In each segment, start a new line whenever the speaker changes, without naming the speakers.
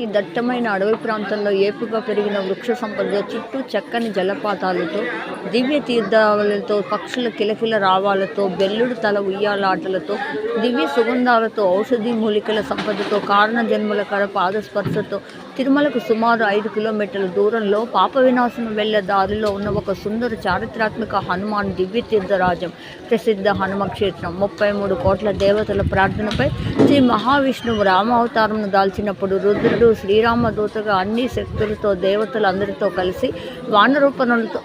ఈ దట్టమైన అడవి ప్రాంతంలో ఏపుగా పెరిగిన వృక్ష సంపద చుట్టూ చక్కని జలపాతాలతో దివ్య తీర్థాలతో పక్షుల కిలకిల రావాలతో బెల్లుడు తల ఉయ్యాలాటలతో దివ్య సుగంధాలతో ఔషధి మూలికల సంపదతో కారణ జన్మల కడ పాదస్పర్శతో తిరుమలకు సుమారు ఐదు కిలోమీటర్ల దూరంలో పాప వినాశనం వెళ్ళే దారిలో ఉన్న ఒక సుందర చారిత్రాత్మక హనుమాన్ దివ్య తీర్థరాజం ప్రసిద్ధ హనుమ క్షేత్రం. ముప్పై మూడు కోట్ల దేవతల ప్రార్థనపై శ్రీ మహావిష్ణువు రామావతారంను దాల్చినప్పుడు రుద్రుడు శ్రీరామదూతగా అన్ని శక్తులతో దేవతలందరితో కలిసి వాన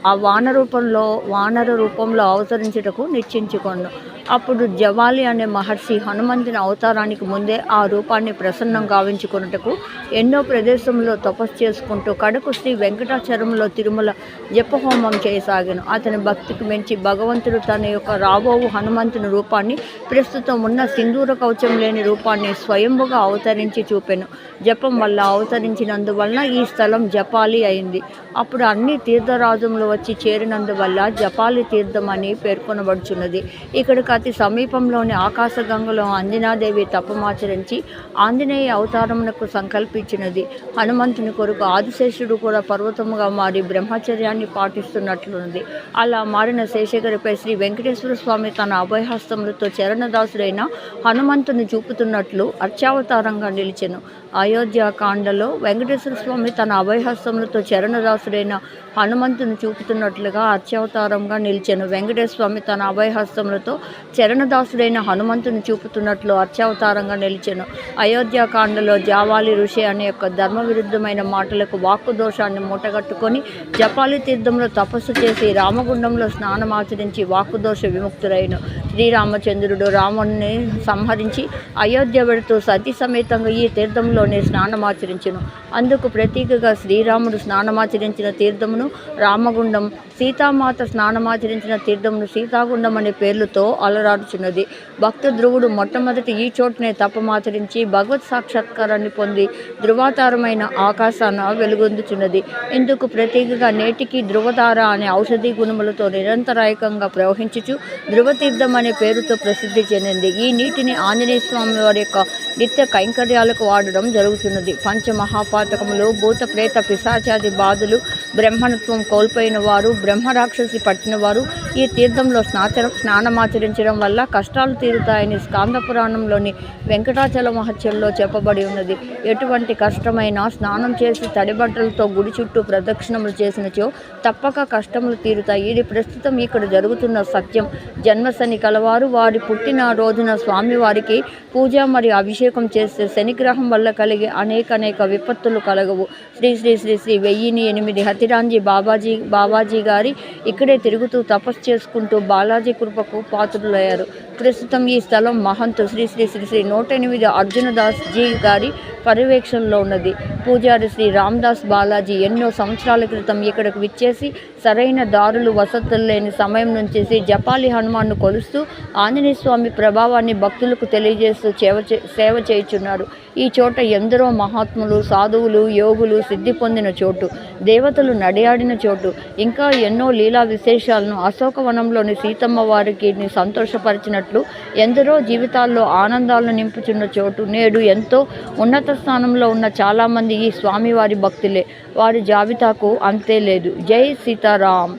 ఆ వాన రూపంలో వానర రూపంలో అవతరించుటకు నిశ్చయించుకొండు. అప్పుడు జవాలి అనే మహర్షి హనుమంతుని అవతారానికి ముందే ఆ రూపాన్ని ప్రసన్నం గావించుకొనుటకు ఎన్నో ప్రదేశంలో తపస్సు చేసుకుంటూ కడకు శ్రీ వెంకటాచలంలో తిరుమల జపహోమం చేయసాగాను. అతని భక్తికి మించి భగవంతుడు తన యొక్క రాబోవు హనుమంతుని రూపాన్ని ప్రస్తుతం ఉన్న సింధూర కవచం లేని రూపాన్ని స్వయంభుగా అవతరించి చూపెను. జపం వల్ల అవతరించినందువలన ఈ స్థలం జపాలి అయింది. అప్పుడు అన్ని తీర్థరాజములు వచ్చి చేరినందువల్ల జపాలి తీర్థం అని పేర్కొనబడుచున్నది. ఇక్కడికి అతి సమీపంలోని ఆకాశగంగలో అంజనాదేవి తపమాచరించి ఆంజనేయ అవతారమునకు సంకల్పించినది. హనుమంతుని కొరకు ఆదిశేషుడు కూడా పర్వతముగా మారి బ్రహ్మచర్యాన్ని పాటిస్తున్నట్లున్నది. అలా మారిన శేషగిరిపై శ్రీ వెంకటేశ్వర స్వామి తన అభయహస్తములతో చరణదాసుడైన హనుమంతుని చూపుతున్నట్లు అర్చావతారంగా నిలిచెను. అయోధ్య కాండలో వెంకటేశ్వర స్వామి తన అభయహస్తములతో చరణదాసుడైన హనుమంతుని చూపుతున్నట్లుగా అర్చావతారంగా నిలిచెను. వెంకటేశ్వర స్వామి తన అభయహస్తములతో చరణదాసుడైన హనుమంతుని చూపుతున్నట్లు అర్చావతారంగా నిలిచెను. అయోధ్యకాండలో జావాలి ఋషి అనే యొక్క ధర్మ విరుద్ధమైన మాటలకు వాక్కు దోషాన్ని మూటగట్టుకొని జపాలి తీర్థంలో తపస్సు చేసి రామగుండంలో స్నానమాచరించి వాక్కుదోష విముక్తురైన శ్రీరామచంద్రుడు రాముడిని సంహరించి అయోధ్య వెడుతూ సతీ సమేతంగా ఈ తీర్థంలోనే స్నానమాచరించను అందుకు ప్రతీకగా శ్రీరాముడు స్నానమాచరించిన తీర్థమును రామగుండం సీతామాత స్నానమాచరించిన తీర్థమును సీతాగుండం అనే పేర్లతో అలరాడుచున్నది భక్త ధ్రువుడు మొట్టమొదటి ఈ చోటనే తపమాచరించి భగవత్ సాక్షాత్కారాన్ని పొంది ధృవాతారమైన ఆకాశాన వెలుగొందుచున్నది. ఇందుకు ప్రతీకగా నేటికి ధృవతార అనే ఔషధి గుణములతో నిరంతరాయకంగా ప్రవహించుచు ధృవతీర్థం అనే పేరుతో ప్రసిద్ధి చెందింది. ఈ నీటిని ఆంజనేయ స్వామి వారి యొక్క నిత్య కైంకర్యాలకు వాడడం జరుగుతున్నది. పంచమహాపాతకములు భూత ప్రేత పిశాచాది బాధలు బ్రహ్మణత్వం కోల్పోయిన వారు బ్రహ్మరాక్షసి పట్టిన వారు ఈ తీర్థంలో స్నాచ స్నానమాచరించడం వల్ల కష్టాలు తీరుతాయని స్కాంద పురాణంలోని వెంకటాచల మహత్యంలో చెప్పబడి ఉన్నది. ఎటువంటి కష్టమైనా స్నానం చేసి తడిబట్టలతో గుడి చుట్టూ ప్రదక్షిణములు చేసినచో తప్పక కష్టములు తీరుతాయి. ఇది ప్రస్తుతం ఇక్కడ జరుగుతున్న సత్యం. జన్మశని కలవారు వారి పుట్టిన రోజున స్వామివారికి పూజ మరియు అభిషేకం చేస్తే శనిగ్రహం వల్ల కలిగే అనేక అనేక విపత్తులు కలగవు. శ్రీ శ్రీ శ్రీ శ్రీ వెయ్యిని ఎనిమిది హతిరాంజీ బాబాజీ బాబాజీ గారి ఇక్కడే తిరుగుతూ తపస్సు చేసుకుంటూ బాలాజీ కృపకు పాత్రులయ్యారు. ప్రస్తుతం ఈ స్థలం మహంతు. శ్రీ శ్రీ శ్రీ శ్రీ నూట ఎనిమిది అర్జునదాస్ జీ గారి పర్యవేక్షణలో ఉన్నది. పూజారి శ్రీ రామ్దాస్ బాలాజీ ఎన్నో సంవత్సరాల క్రితం ఇక్కడకు విచ్చేసి సరైన దారులు వసతులు లేని సమయం నుంచి జపాలి హనుమాన్ను కొలుస్తూ ఆంజనేయ స్వామి ప్రభావాన్ని భక్తులకు తెలియజేస్తూ సేవ చే- సేవ చేయుచున్నారు. ఈ చోట ఎందరో మహాత్ములు సాధువులు యోగులు సిద్ధి పొందిన చోటు దేవతలు నడియాడిన చోటు ఇంకా ఎన్నో లీలా విశేషాలను అశోకవనంలోని సీతమ్మ వారికి సంతోషపరిచినట్లు ఎందరో జీవితాల్లో ఆనందాలను నింపుచున్న చోటు నేడు ఎంతో ఉన్నత ఉన్నత స్థానంలో ఉన్న చాలామంది ఈ స్వామివారి భక్తులే. వారి జాబితాకు అంతే లేదు. జై సీతారాం.